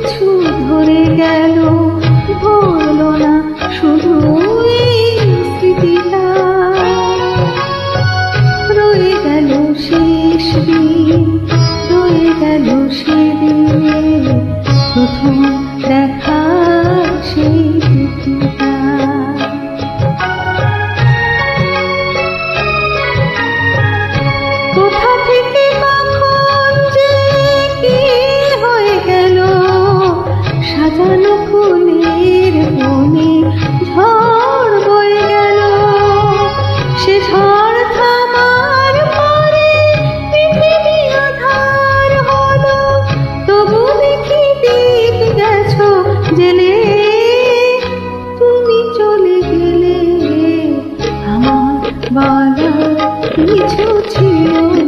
কিছু ধরে গেল। me 九